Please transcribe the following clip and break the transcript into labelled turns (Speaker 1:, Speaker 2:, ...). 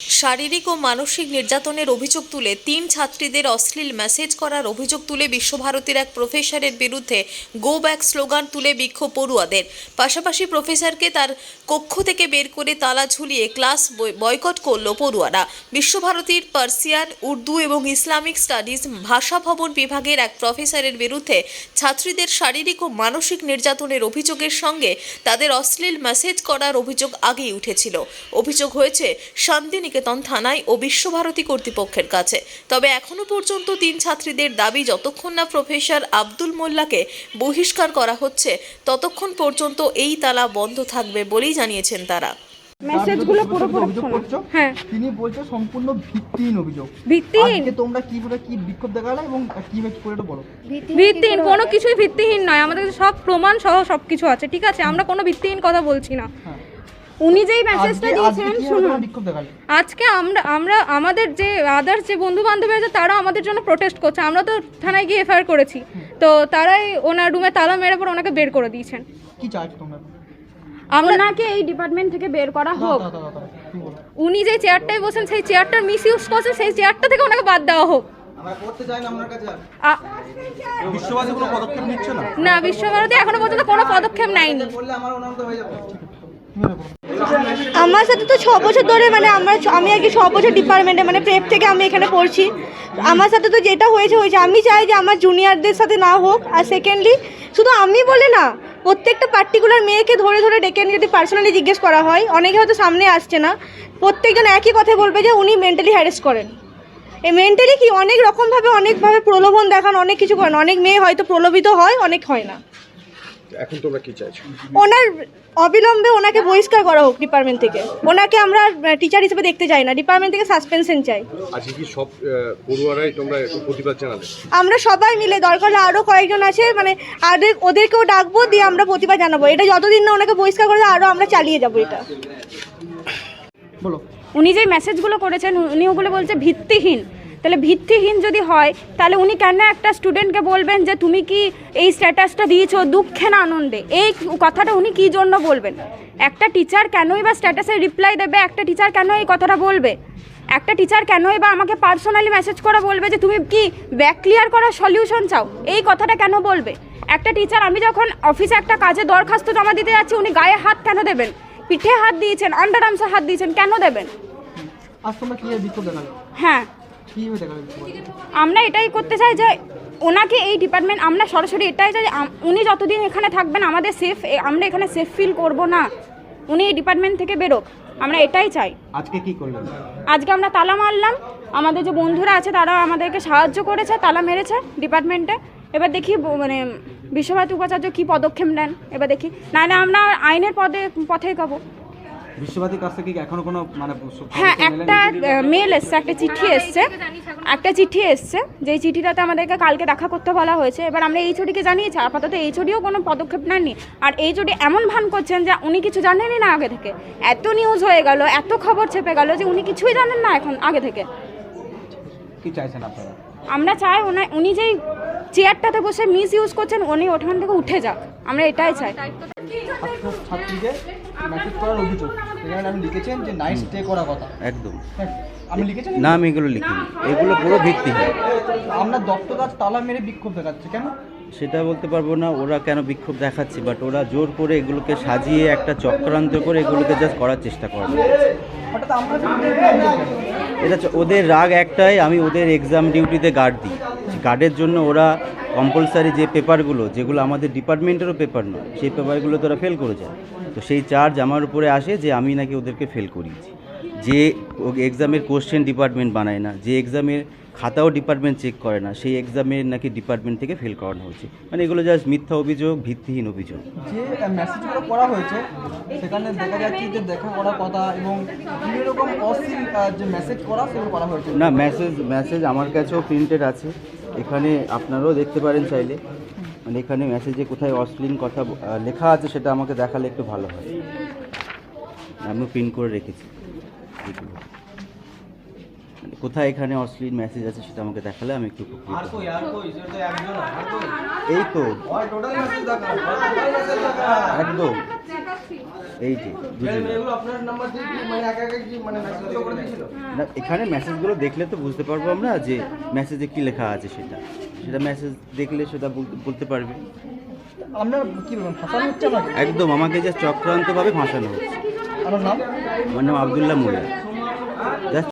Speaker 1: শারীরিক ও মানসিক নির্যাতনের অভিযোগ তুলে তিন ছাত্রীদের অশ্লীল মেসেজ করার অভিযোগ তুলে বিশ্বভারতীর এক প্রফেসরের বিরুদ্ধে গো ব্যাক স্লোগান তুলে বিক্ষোভ পড়ুয়াদের। পাশাপাশি প্রফেসরকে তার কক্ষ থেকে বের করে তালা ঝুলিয়ে ক্লাস বয়কট করল পড়ুয়ারা। বিশ্বভারতীর পার্সিয়ান, উর্দু এবং ইসলামিক স্টাডিজ ভাষা ভবন বিভাগের এক প্রফেসরের বিরুদ্ধে ছাত্রীদের শারীরিক ও মানসিক নির্যাতনের অভিযোগের সঙ্গে তাদের অশ্লীল মেসেজ করার অভিযোগ আগেই উঠেছিল। অভিযোগ হয়েছে শান্তিনিকেতন থানায় ও বিশ্বভারতী কর্তৃপক্ষের কাছে। তবে এখনও পর্যন্ত তিন ছাত্রীদের দাবি যতক্ষণ না প্রফেসর আব্দুল মোল্লাকে বহিষ্কার করা হচ্ছে ততক্ষণ পর্যন্ত এই তালা বন্ধ থাকবে বলেই জানিয়েছেন তারা।
Speaker 2: মেসেজগুলো পুরো পুরো
Speaker 3: অভিযোগ করছ?
Speaker 2: হ্যাঁ।
Speaker 3: তিনি বলছে সম্পূর্ণ ভিত্তিহীন অভিযোগ।
Speaker 2: ভিত্তিহীন।
Speaker 3: আজকে তোমরা কি কি বিক্ষোভ দেখালে এবং কি করে বলো?
Speaker 2: ভিত্তিহীন কোনো কিছুই ভিত্তিহীন নয়। আমাদের সব প্রমাণ সহ সব কিছু আছে ঠিক আছে? আমরা কোনো ভিত্তিহীন কথা বলছি না।
Speaker 3: হ্যাঁ।
Speaker 2: উনি যেই মেসেজটা দিয়েছেন শুনুন।
Speaker 3: তোমরা বিক্ষোভ দেখালে।
Speaker 2: আজকে আমরা আমরা আমাদের যে আদার্স যে বন্ধু বান্ধবী আছে তারা আমাদের জন্য প্রোটেস্ট করছে। আমরা তো থানায় গিয়ে এফআইআর করেছি। তো তারাই ওনার রুমে তালা মেরে পর ওনাকে বের করে দিয়েছেন।
Speaker 3: কি চাইছো তোমরা?
Speaker 2: আমরা
Speaker 4: ওনাকে এই ডিপার্টমেন্ট থেকে বের করা হোক।
Speaker 2: উনি যে চেয়ারটায় বসেন সেই চেয়ারটার মিস ইউজ করছে সেই চেয়ারটা থেকে ওনাকে বাদ দেওয়া হোক।
Speaker 3: না
Speaker 2: না? বিশ্বভারতী এখনও পর্যন্ত কোনো পদক্ষেপ নেয়নি।
Speaker 5: আমার সাথে তো ছ বছর ধরে মানে আমরা আমি আর কি ছ বছর ডিপার্টমেন্টে মানে প্রেপ থেকে আমি এখানে পড়ছি। আমার সাথে তো যেটা হয়েছে হয়েছে। আমি চাই যে আমার জুনিয়রদের সাথে না হোক। আর সেকেন্ডলি শুধু আমি বলে না, প্রত্যেকটা পার্টিকুলার মেয়েকে ধরে ধরে ডেকে যদি পার্সোনালি জিজ্ঞেস করা হয়, অনেকে হয়তো সামনে আসছে না। প্রত্যেকজন একই কথা বলবে যে উনি মেন্টালি হ্যারেস করেন। এই মেন্টালি কি? অনেক রকমভাবে, অনেকভাবে প্রলোভন দেখান, অনেক কিছু করেন। অনেক মেয়ে হয়তো প্রলোভিত হয়, অনেক হয় না।
Speaker 6: এখন তোমরা কি চাইছো?
Speaker 5: ওনার অবিলম্বে ওনাকে বহিষ্কার করা হোক ডিপার্টমেন্ট থেকে। ওনাকে আমরা টিচার হিসেবে দেখতে চাই না ডিপার্টমেন্ট থেকে সাসপেনশন চাই।
Speaker 6: আজকে কি সব পড়ুয়ারাই তোমরা একটু প্রতিবাদ জানালে?
Speaker 5: আমরা সবাই মিলে দরকার হলে আরও কয়েকজন আছে মানে আর ওদেরকেও ডাকবো দিয়ে আমরা প্রতিবাদ জানাব। এটা যতদিন না ওনাকে বহিষ্কার করে আরও আমরা চালিয়ে যাব এটা।
Speaker 3: বলো।
Speaker 4: উনি যে মেসেজগুলো করেছেন উনি ওগুলো বলছে ভিত্তিহীন। তাহলে ভিত্তিহীন যদি হয় তাহলে উনি কেন একটা স্টুডেন্টকে বলবেন যে তুমি কি এই স্ট্যাটাসটা দিয়েছ দুঃখে না আনন্দে? এই কথাটা উনি কি জন্য বলবেন? একটা টিচার কেনই বা স্ট্যাটাসে রিপ্লাই দেবে? একটা টিচার কেন এই কথাটা বলবে? একটা টিচার কেনই বা আমাকে পার্সোনালি মেসেজ করে বলবে যে তুমি কি ব্যাক ক্লিয়ার করার সলিউশন চাও? এই কথাটা কেন বলবে? একটা টিচার আমি যখন অফিসে একটা কাজে দরখাস্ত জমা দিতে যাচ্ছি উনি গায়ে হাত কেন দেবেন? পিঠে হাত দিয়েছেন আন্ডার আর্মসে হাত দিয়েছেন কেন দেবেন? হ্যাঁ? আমরা এটাই করতে চাই যে ওনাকে এই ডিপার্টমেন্ট আমরা সরাসরি এটাই চাই উনি যতদিন এখানে থাকবেন আমাদের সেফ আমরা এখানে সেফ ফিল করব না। উনি এই ডিপার্টমেন্ট থেকে বেরোক। আমরা এটাই চাই।
Speaker 3: আজকে কি করলেন?
Speaker 4: আজকে আমরা তালা মারলাম। আমাদের যে বন্ধুরা আছে তারা আমাদেরকে সাহায্য করেছে তালা মেরেছে ডিপার্টমেন্টে এবার দেখি মানে বিশ্বভারতী উপাচার্য কী পদক্ষেপ নেন? এবার দেখি। নাহলে আমরা আইনের পদে পথে এগোবো।
Speaker 3: বিশ্ববাদীর কাছ থেকে এখনও কোনো মানে
Speaker 4: হ্যাঁ একটা মেল এসছে একটা চিঠি এসছে একটা চিঠি এসছে যেই চিঠিটাতে আমাদেরকে কালকে দেখা করতে বলা হয়েছে। এবার আমরা এই ছুটিকে জানিয়েছি আপাতত এই ছুটিও কোনো পদক্ষেপ নেননি। আর এই ছুটি এমন ভান করছেন যে উনি কিছু জানেনই না আগে থেকে। এত নিউজ হয়ে গেল এত খবর ছেপে গেল যে উনি কিছুই জানেন না এখন আগে থেকে।
Speaker 3: কি চাইছেন আপনারা?
Speaker 4: আমরা চাই উনি যেই চেয়ারটাতে বসে মিস ইউজ করছেন উনি ওখান থেকে উঠে যাক। আমরা এটাই চাই।
Speaker 3: ছাত্র ছাত্রীদের মেসেজ করার অভিযোগ। সেখানে লিখেছেন যে নাইট স্টে করার কথা।
Speaker 7: একদম।
Speaker 3: হ্যাঁ, আমি লিখেছেন?
Speaker 7: না আমি এগুলো লিখিনি। এগুলো পুরো ভিত্তিহীন
Speaker 3: দত্তদাস তালা মেরে বিক্ষোভ দেখাচ্ছে কেন?
Speaker 7: সেটা বলতে পারব না ওরা কেন বিক্ষোভ দেখাচ্ছে বাট ওরা জোর করে এগুলোকে সাজিয়ে একটা চক্রান্ত করে এগুলোকে জাস্ট করার চেষ্টা করে এটা ওদের রাগ একটাই আমি ওদের এক্সাম ডিউটিতে গার্ড দিই। গার্ডের জন্য ওরা কম্পালসারি যে পেপারগুলো যেগুলো আমাদের ডিপার্টমেন্টেরও পেপার নয় সেই পেপারগুলো তারা ফেল করে যায় তো সেই চার্জ আমার উপরে আসে যে আমি নাকি ওদেরকে ফেল করিয়েছি। যে এক্সামের কোশ্চেন ডিপার্টমেন্ট বানায় না যে এক্সামের খাতাও ডিপার্টমেন্ট চেক করে না সেই এক্সামের নাকি ডিপার্টমেন্ট থেকে ফেল করানো হচ্ছে। মানে এগুলো জাস্ট মিথ্যা অভিযোগ ভিত্তিহীন অভিযোগ।
Speaker 3: যে মেসেজগুলো করা হয়েছে সেখানে দেখা যাচ্ছে যে দেখা করার কথা এবং বিভিন্ন রকম অশ্লীল যে মেসেজ করা সেগুলো করা হয়েছে।
Speaker 7: না মেসেজ মেসেজ আমার কাছেও প্রিন্টেড আছে। এখানে আপনারাও দেখতে পারেন চাইলে। মানে এখানে মেসেজে কোথায় অশ্লীল কথা লেখা আছে সেটা আমাকে দেখালে একটু ভালো হয়। আমি প্রিন্ট করে রেখেছি। মানে কোথায় এখানে অশ্লীল মেসেজ আছে সেটা আমাকে দেখালে আমি একটু। এই তো। একদম। এই যে
Speaker 3: মানে মানে
Speaker 7: না এখানে মেসেজগুলো দেখলে তো বুঝতে পারব আমরা যে মেসেজে কি লেখা আছে সেটা। সেটা মেসেজ দেখলে সেটা বলতে পারবে।
Speaker 3: আপনার কি ফাঁসানো হচ্ছে
Speaker 7: একদম আমাকে যে চক্রান্তভাবে ফাঁসানো হচ্ছে।
Speaker 3: নাম?
Speaker 7: আমার নাম আবদুল্লাহ মোল্লা